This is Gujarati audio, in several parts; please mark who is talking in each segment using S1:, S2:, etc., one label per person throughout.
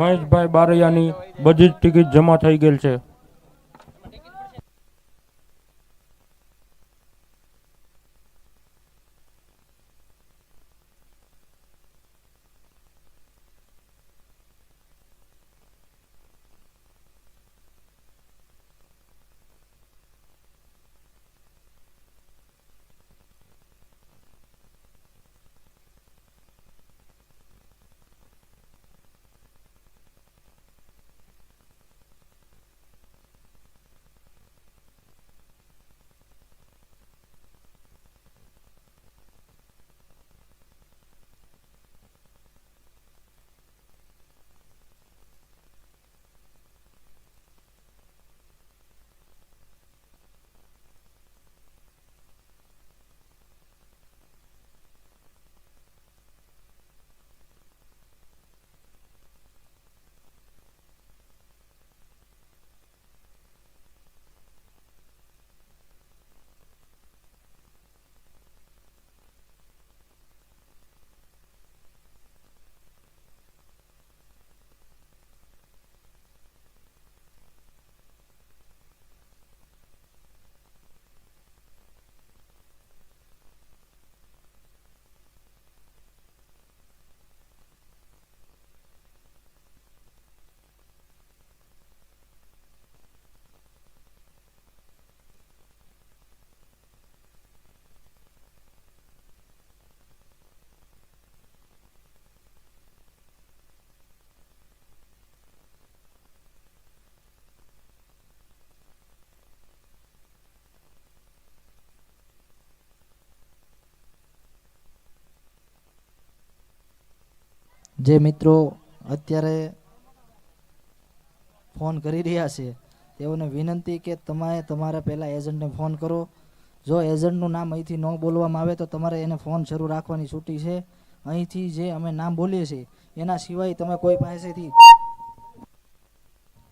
S1: મહેશભાઈ બારૈયાની બધી જ ટિકિટ જમા થઈ ગયેલ છે.
S2: જે મિત્રો અત્યારે ફોન કરી રહ્યા છે, તેઓને વિનંતી કે તમે તમારા પહેલાં એજન્ટને ફોન કરો. જો એજન્ટનું નામ અહીંથી ન બોલવામાં આવે તો તમારે એને ફોન શરૂ રાખવાની છૂટી છે. અહીંથી જે અમે નામ બોલીએ છીએ, એના સિવાય તમે કોઈ પાસેથી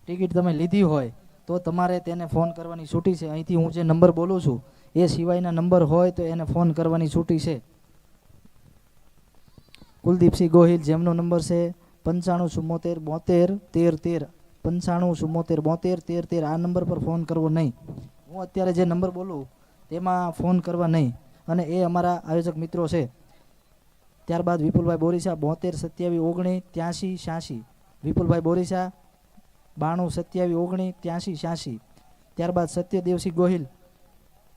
S2: ટિકિટ તમે લીધી હોય તો તમારે તેને ફોન કરવાની છૂટી છે. અહીંથી હું જે નંબર બોલું છું, એ સિવાયના નંબર હોય તો એને ફોન કરવાની છૂટી છે. કુલદીપસિંહ ગોહિલ, જેમનો નંબર છે પંચાણું ચુમ્મોતેર બોતેર તેર તેર. પંચાણું ચુમ્મોતેર બોતેર તેર તેર. આ નંબર પર ફોન કરવો નહીં. હું અત્યારે જે નંબર બોલું તેમાં ફોન કરવા નહીં. અને એ અમારા આયોજક મિત્રો છે. ત્યારબાદ વિપુલભાઈ બોરીસા, બોતેર સત્યાવીસ ઓગણીસ ત્યાંસી છ્યાસી વિપુલભાઈ બોરીસા, બાણું સત્યાવીસ ઓગણીસ ત્યાંસી છ્યાસી ત્યારબાદ સત્યદેવસિંહ ગોહિલ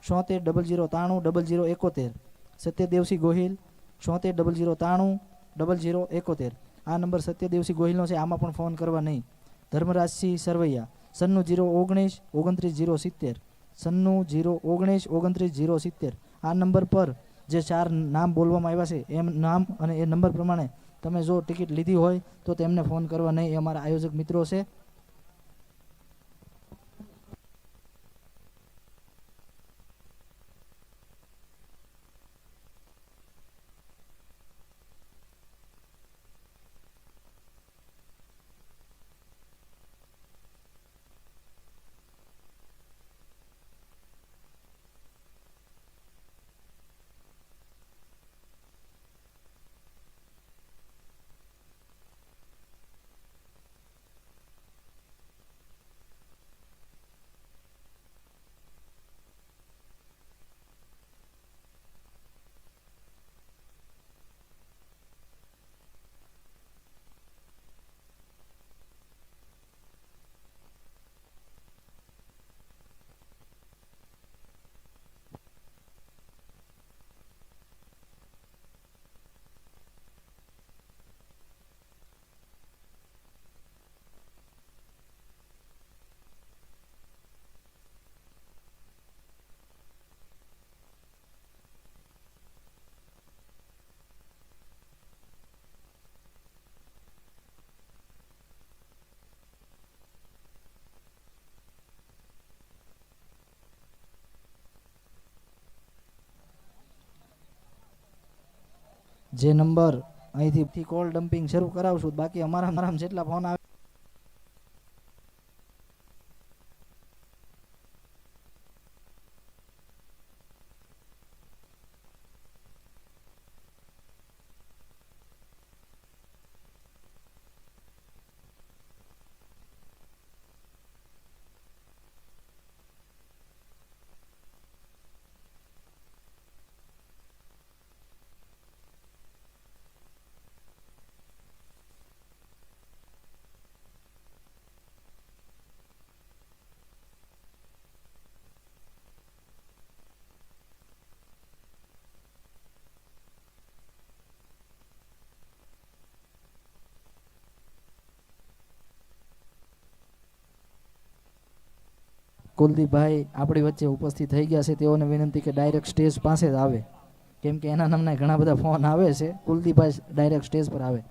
S2: છોતેર ડબલ જીરો ત્રાણું ડબલ જીરો એકોતેર. સત્યદેવસિંહ ગોહિલ છોતેર ડબલ જીરો ત્રાણું ડબલ જીરો એકોતેર. આ નંબર સત્યદેવસિંહ ગોહિલનો છે, આમાં પણ ફોન કરવા નહીં. ધર્મરાજસિંહ સરવૈયા, સન્નું જીરો ઓગણીસ, ઓગણત્રીસ જીરો સિત્તેર. સન્નું જીરો ઓગણીસ, ઓગણત્રીસ જીરો સિત્તેર. આ નંબર પર જે ચાર નામ બોલવામાં આવ્યા છે, એમ નામ અને એ નંબર પ્રમાણે તમે જો ટિકિટ લીધી હોય, તો તેમને ફોન કરવા નહીં. એ અમારા આયોજક મિત્રો છે જે નંબર અહીંથી કોલ ડમ્પિંગ શરૂ કરાવશું. બાકી અમારા અમારા જેટલા ફોન આવે કુલદીપભાઈ આપણી વચ્ચે ઉપસ્થિત થઈ ગયા છે. તેઓને વિનંતી કે ડાયરેક્ટ સ્ટેજ પાસે જ આવે. કેમ કે એના નામના ઘણા બધા ફોન આવે છે. કુલદીપભાઈ ડાયરેક્ટ સ્ટેજ પર આવે.